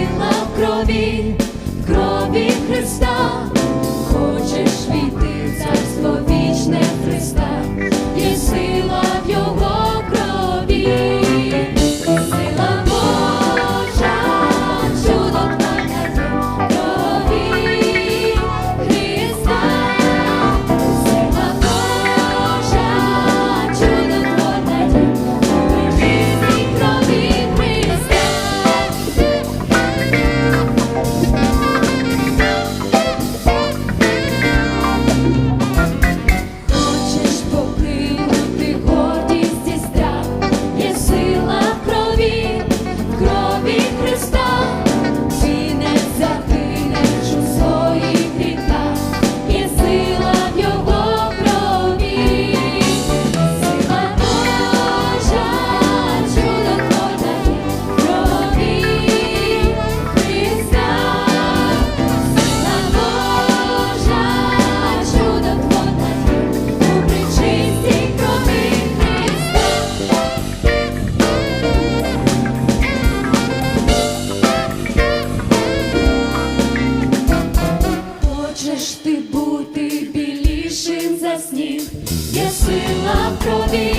сила в крові, в крові Христа. Можеш ти бути білішим за сніг, є сила в крові.